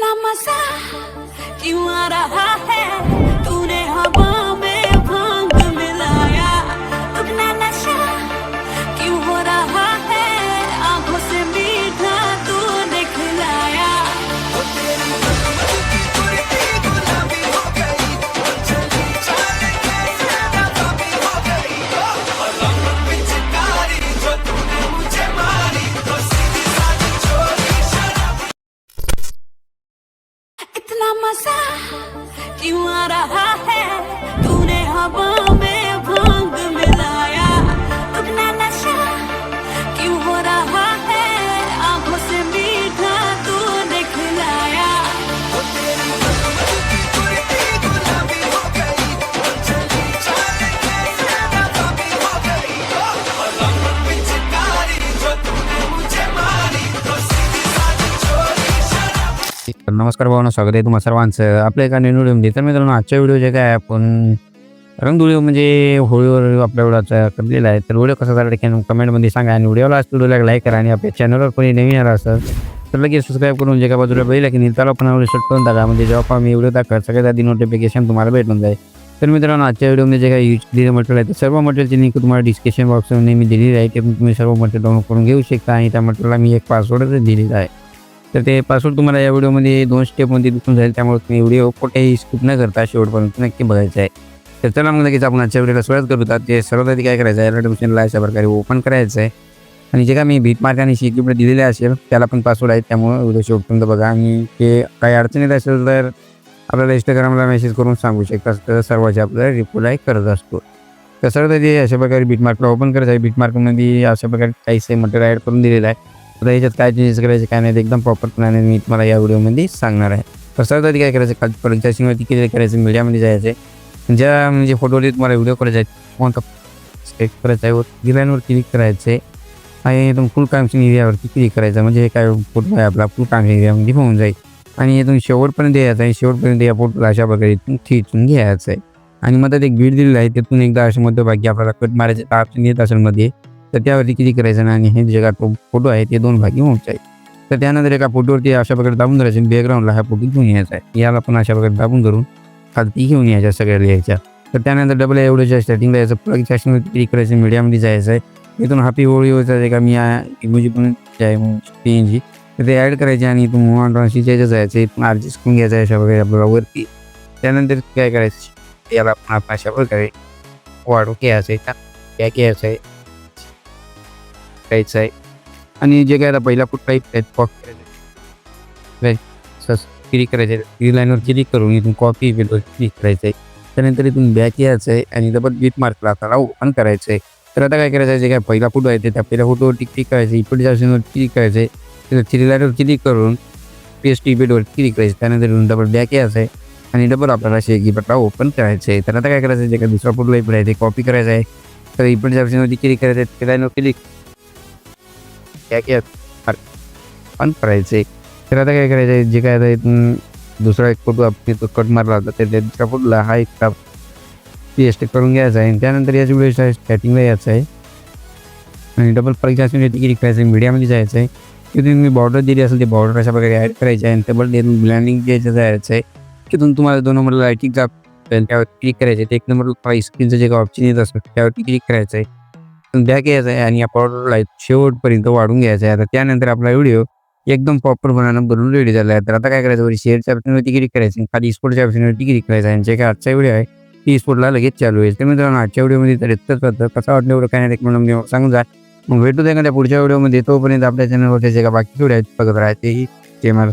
la masa, you are a का मजा क्यों आ रहा है तूने हवा नमस्कार भावना स्वागत आहे तुम्हाला सर्वांचं. आपल्या एका नवीन व्हिडिओमध्ये. तर मित्रांनो आजच्या व्हिडिओ जे काय आपण रंगधुळी म्हणजे होळीवर आपल्या व्हिडिओचा करलेला आहे. तर व्हिडिओ कसा झाला कमेंटमध्ये सांगा आणि व्हिडिओला आज व्हिडिओला लाईक करा आणि आपल्या चॅनलवर कोणी नवीन आला असेल तर लगेच सबस्क्राईब करून जे काय बाजूला बैल की नाही त्याला पण आवडे शूट करून टाका. म्हणजे जेव्हा पण मी व्हिडिओ दाखवा सगळ्यात आधी नोटिफिकेशन तुम्हाला भेटून जाईल. तर मित्रांनो आजच्या व्हिडिओमध्ये जे काही यूज दिलेलं मटेरियल आहे तर सर्व मटेरियलची लिंक तुम्हाला डिस्क्रिप्शन बॉक्समध्ये मी दिलेली आहे. ते तुम्ही सर्व मटेरियल डाउनलोड करून घेऊ शकता आणि त्या मटेरियलला मी एक पासवर्डच दिलेला आहे. तर ते पासवर्ड तुम्हाला या व्हिडिओमध्ये दोन स्टेपमध्ये दिसून जाईल. त्यामुळे तुम्ही व्हिडिओ कुठेही स्किप न करता शेवटपर्यंत नक्की बघायचं आहे. तर चला मग लगेच आपण आजच्या व्हिडिओला सुरुवात करू तर ते सर्वात आधी काय करायचं आहे ॲडमिशनला अशा प्रकारे ओपन करायचं आहे. आणि जे काय मी भीट मार्क आणि शिकिपडे दिलेले असेल त्याला पण पासवर्ड आहे त्यामुळे व्हिडिओ शेवटपर्यंत बघा. आणि ते काही अडचणीत असेल तर आपल्याला इंस्टाग्रामला मेसेज करून सांगू शकता. तर सर्वांचे आपल्याला रिप्लाय करत असतो. तर सर्वात आधी अशा प्रकारे बीट मार्कला ओपन करायचं आहे. बीट मार्कमध्ये अशा प्रकारे काही मटेरियल ॲड करून दिलेलं आहे. आता याच्यात काय चेंजेस करायचे काय नाही ते एकदम प्रॉपरपणाने मी तुम्हाला या व्हिडिओमध्ये सांगणार आहे. तर सर आधी काय करायचं खाली पर्चेसिंगवरती किती करायचं मीडियामध्ये जायचं आहे. ज्या म्हणजे फोटोवरती तुम्हाला व्हिडिओ करायचा आहे कोणता सिलेक्ट करायचा आहे व डिझाईनवर क्लिक करायचं आहे. आणि इथून फुल कामसिंग एरियावरती क्लिक करायचं. म्हणजे काय फोटो आहे आपला फुल कामसिंग एरियामध्ये होऊन जाईल. आणि इथून शेवटपर्यंत यायचं आहे. शेवटपर्यंत या फोटोला अशा प्रकारे इथून खेचून घ्यायचं आहे. आणि मधात एक बीड दिलेलं आहे. तिथून एकदा अशा मध्यभागी आपल्याला कट मारायचे ऑप्शन येत असेल मध्ये तर त्यावरती किती करायचं आणि हे जे काय फोटो आहे ते दोन भागी होऊन जाईल. तर त्यानंतर एका फोटोवरती अशा प्रकारे दाबून धरायचे बॅकग्राऊंडला हा फोटो घेऊन यायचा आहे. याला पण अशा प्रकारे दाबून धरून खालती घेऊन यायच्या सगळ्या लिहायच्या तर त्यानंतर डबल एवढ्याच्या स्टार्टिंगला यायचं प्लग सेक्शनवरती क्लिक करायचं मीडियामध्ये जायचं आहे. इथून हापी होळी होतं का? मी इमोजी पण पी एन जी तर ते ॲड करायचे आणि इथून मूव ट्रान्सची जायचं इथून ॲडजस्ट करून घ्यायचं आहे अशा प्रकारे आपल्याला वरती. त्यानंतर काय करायचं? याला आपण आपण अशा प्रकारे वाढू घ्यायचं आहे. काय घ्यायचं आहे? करायचं आहे आणि जे काय आता पहिला कुठलाही प्लॅटफॉर्म करायचं क्लिक करायचं आहे थ्री लाईनवर क्लिक करून इथून कॉपी बिलवर क्लिक करायचं आहे त्यानंतर इथून बॅक यायचं आहे आणि डबल बीट मार्कला आता ओपन करायचं आहे तर आता काय करायचं आहे जे काय पहिला फोटो आहे ते त्या पहिल्या फोटोवरती क्लिक करायचं इकडच्या ऑप्शनवर क्लिक करायचं आहे तिथं थ्री लाईनवर क्लिक करून पेस्ट ईबेडवर क्लिक करायचं त्यानंतर इथून डबल बॅक यायचं आहे आणि डबल आपल्याला शेकी बटला ओपन करायचं आहे तर आता काय करायचं आहे जे काय दुसरा फोटो इकडे आहे ते कॉपी करायचं आहे तर इकडच्या ऑप्शनवरती क्लिक करायचं आहे थ्री लाईनवर क्लिक बॅक पण करायचं. आहे तर आता काय करायचं? आहे जे काय आता इथून दुसरा एक फोटो आपण तो कट मारला होता ते त्या दुसऱ्या फोटोला हा एक पेस्ट करून घ्यायचा आहे. आणि त्यानंतर याच्या वेळेस स्टार्टिंगला यायचं आहे. आणि डबल परीक्षा क्लिक करायचं आहे मीडियामध्ये जायचं आहे. तिथून मी बॉर्डर दिली असेल ते बॉर्डर अशा प्रकारे ॲड करायचे आहे. आणि डबल तिथून ब्लँडिंग द्यायचं जायचं आहे तिथून तुम्हाला दोन नंबरला लाईटिंगचा त्यावर क्लिक करायचं आहे ते एक नंबर स्क्रीनचं जे काही ऑप्शन येत असतं त्यावरती क्लिक करायचं आहे. बॅक घ्यायचा आहे आणि या बॉर्डरला शेवटपर्यंत वाढून घ्यायचा आहे. आता त्यानंतर आपला व्हिडिओ एकदम प्रॉपर बनाना बनून रेडी झाला आहे. तर आता काय करायचं? शेअरच्या ऑप्शनवरती क्लिक करायचं खाली स्पोर्टच्या ऑप्शनवरती क्लिक करायचं आणि जे काय आजचा व्हिडिओ आहे ती स्पोर्टला लगेच चालू आहे तर मित्रांनो आजच्या व्हिडिओमध्ये तर इतकंच होतं. कसं वाटलं एवढं काय नाही म्हणून सांगून जा. मग भेटू द्या का पुढच्या व्हिडिओमध्ये तोपर्यंत आपल्या चॅनलवरचे जे का बाकी व्हिडिओ आहेत बघत राहते ते मला